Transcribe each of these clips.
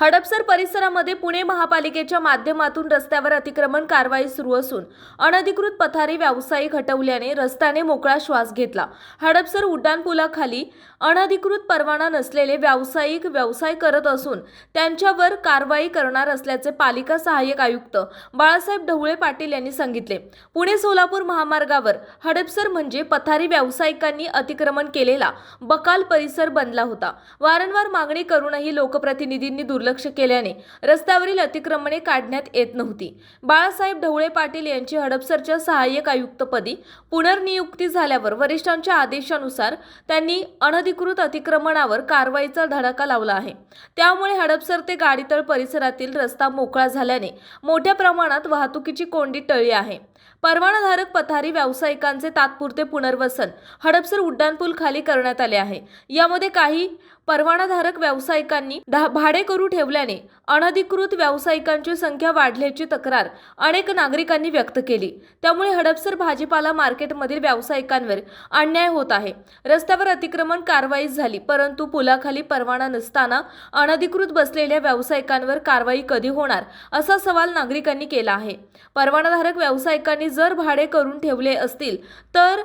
हडपसर परिसरामध्ये पुणे महापालिकेच्या माध्यमातून रस्त्यावर अतिक्रमण कारवाई सुरू असून अनधिकृत पथारी व्यावसायिक हटवल्याने रस्त्याने मोकळा श्वास घेतला. हडपसर उड्डाणपुलाखाली अनधिकृत परवाना नसलेले व्यावसायिक व्यवसाय करत असून त्यांच्यावर कारवाई करणार असल्याचे पालिका सहाय्यक आयुक्त बाळासाहेब ढवळे पाटील यांनी सांगितले. पुणे सोलापूर महामार्गावर हडपसर म्हणजे पथारी व्यावसायिकांनी अतिक्रमण केलेला बकाल परिसर बनला होता. वारंवार मागणी करूनही लोकप्रतिनिधींनी दुर्लक्ष केल्याने रस्त्यावरील अतिक्रमणे काढण्यात येत नव्हती. बाळासाहेब ढवळे पाटील यांची हडपसरच्या सहाय्यक आयुक्तपदी पुनर्नियुक्ती झाल्यावर वरिष्ठांच्या आदेशानुसार त्यांनी अनधिकृत अतिक्रमणावर कारवाईचा धडाका लावला आहे. त्यामुळे हडपसर ते गाडीतळ परिसरातील रस्ता मोकळा झाल्याने मोठ्या प्रमाणात वाहतुकीची कोंडी टळली आहे. परवानाधारक पथारी व्यावसायिकांचे तात्पुरते पुनर्वसन हडपसर उड्डाणपूल खाली करण्यात आले आहे. यामध्ये काही परवानाधारक व्यावसायिकांनी धा- भाडे करू ठेवल्याने अनधिकृत व्यावसायिकांची संख्या वाढल्याची तक्रार अनेक नागरिकांनी व्यक्त केली. त्यामुळे हडपसर भाजीपाला मार्केटमधील व्यावसायिकांवर अन्याय होत आहे. रस्त्यावर अतिक्रमण कारवाई झाली परंतु पुलाखाली परवाना नसताना अनधिकृत बसलेल्या व्यावसायिकांवर कारवाई कधी होणार असा सवाल नागरिकांनी केला आहे. परवानाधारक व्यावसायिकांनी जर भाडे करून ठेवले असतील तर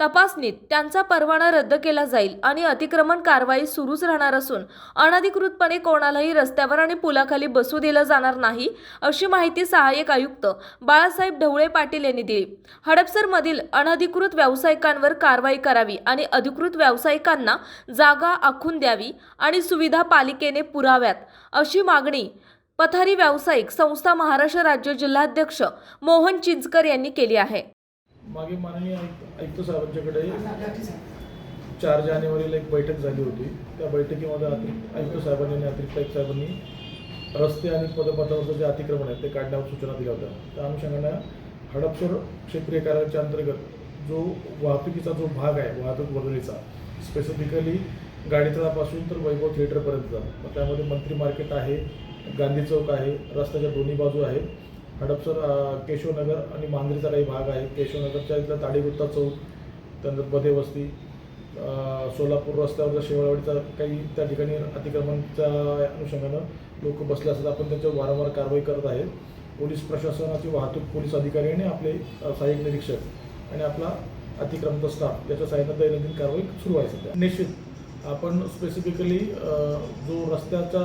तपासणीत त्यांचा परवाना रद्द केला जाईल आणि अतिक्रमण कारवाई सुरूच राहणार असून अनधिकृतपणे कोणालाही रस्त्यावर आणि पुलाखाली बसू दिलं जाणार नाही अशी माहिती सहाय्यक आयुक्त बाळासाहेब ढवळे पाटील यांनी दिली. हडपसरमधील अनधिकृत व्यावसायिकांवर कारवाई करावी आणि अधिकृत व्यावसायिकांना जागा आखून द्यावी आणि सुविधा पालिकेने पुराव्यात अशी मागणी पथारी व्यावसायिक संस्था महाराष्ट्र राज्य जिल्हाध्यक्ष मोहन चिंचकर यांनी केली आहे. मागे माननीय आयुक्त आयुक्त साहेबांच्याकडे चार जानेवारीला एक बैठक झाली होती. त्या बैठकीमध्ये अतिरिक्त आयुक्त साहेबांनी आणि अतिरिक्त आयुक्त साहेबांनी रस्ते आणि पदपथावरचं जे अतिक्रमण आहे ते काढण्यावर सूचना दिल्या होत्या. त्या अनुषंगानं हडपसर क्षेत्रीय कार्यालयाच्या अंतर्गत जो वाहतुकीचा जो भाग आहे वाहतूक बदलीचा स्पेसिफिकली गाडीतळापासून तर वैभव थिएटरपर्यंतचा मग त्यामध्ये मंत्री मार्केट आहे गांधी चौक आहे रस्त्याच्या दोन्ही बाजू आहेत. हडपसर केशवनगर आणि मांजरीचा काही भाग आहे. केशवनगरच्या इथला ताडीगुत्ता चौक त्यानंतर बदे वस्ती सोलापूर रस्त्यावरचा शेवळवाडीचा काही त्या ठिकाणी अतिक्रमणच्या अनुषंगानं लोक बसले असतात. आपण त्याच्यावर वारंवार कारवाई करत आहेत. पोलीस प्रशासनाची वाहतूक पोलीस अधिकारी आणि आपले सहाय्यक निरीक्षक आणि आपला अतिक्रमण स्टाफ याच्या सहाय्यानं दैनंदिन कारवाई सुरू आहे सध्या. निश्चित. आपण स्पेसिफिकली जो रस्त्याचा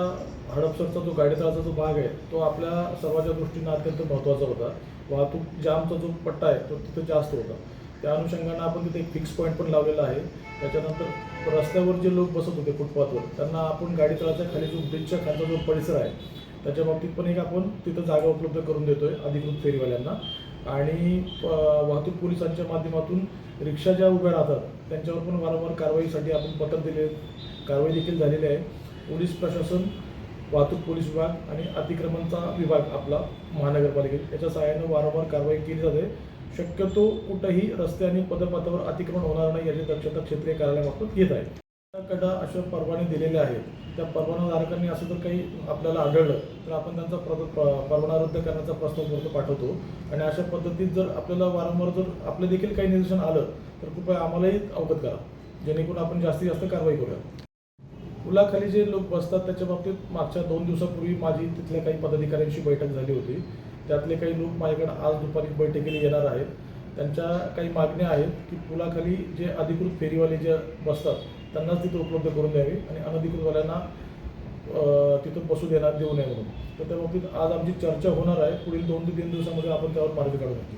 हडपसरचा जो गाडीतळाचा जो भाग आहे तो आपल्या सर्वांच्या दृष्टीनं अत्यंत महत्त्वाचा होता. वाहतूक जामचा जो पट्टा आहे तो तिथे जास्त होता. त्या अनुषंगानं आपण तिथे एक फिक्स पॉईंट पण लावलेला आहे. त्याच्यानंतर रस्त्यावर जे लोक बसत होते फुटपाथवर त्यांना आपण गाडीतळाच्या खाली जो ब्रिजच्या खालचा जो परिसर आहे त्याच्या बाबतीत पण एक आपण तिथं जागा उपलब्ध करून देतोय अधिकृत फेरीवाल्यांना. आणि वाहतूक पोलिसांच्या माध्यमातून रिक्षा ज्या उभ्या राहतात त्यांच्यावर पण वारंवार कारवाईसाठी आपण पत्र दिले कारवाई देखील झालेली आहे. पोलीस प्रशासन वाहतूक पोलीस विभाग आणि अतिक्रमणचा विभाग आपला महानगरपालिकेत. याच्या सहाय्यानं वारंवार कारवाई केली जाते. शक्यतो कुठंही रस्ते आणि पदपथावर अतिक्रमण होणार नाही याची दक्षता क्षेत्रीय कार्यालयामार्फत घेत आहे. कडा अशा परवाने दिलेले आहेत. त्या परवानाधारकांनी असं जर काही आपल्याला आढळलं तर आपण त्यांचा प्रद परवाना रद्द करण्याचा प्रस्ताव वरती पाठवतो. आणि अशा पद्धतीत जर आपल्याला वारंवार जर आपलं देखील काही निदर्शन आलं तर कृपया आम्हालाही अवगत करा. जेणेकरून आपण जास्तीत जास्त कारवाई करूया. पुलाखाली जे लोक बसतात त्याच्या बाबतीत मागच्या दोन दिवसापूर्वी माझी तिथल्या काही पदाधिकाऱ्यांशी बैठक झाली होती. त्यातले काही लोक माझ्याकडे आज दुपारी बैठकीला येणार आहेत. त्यांच्या काही मागण्या आहेत की पुलाखाली जे अधिकृत फेरीवाले जे बसतात त्यांनाच तिथं उपलब्ध करून द्यावी आणि अनधिकृतवाल्यांना अं, तिथं बसू देणार देऊ नये म्हणून. तर त्या बाबतीत आज आमची चर्चा होणार आहे. पुढील दोन ते तीन दिवसामध्ये आपण त्यावर मार्ग काढू नक्की.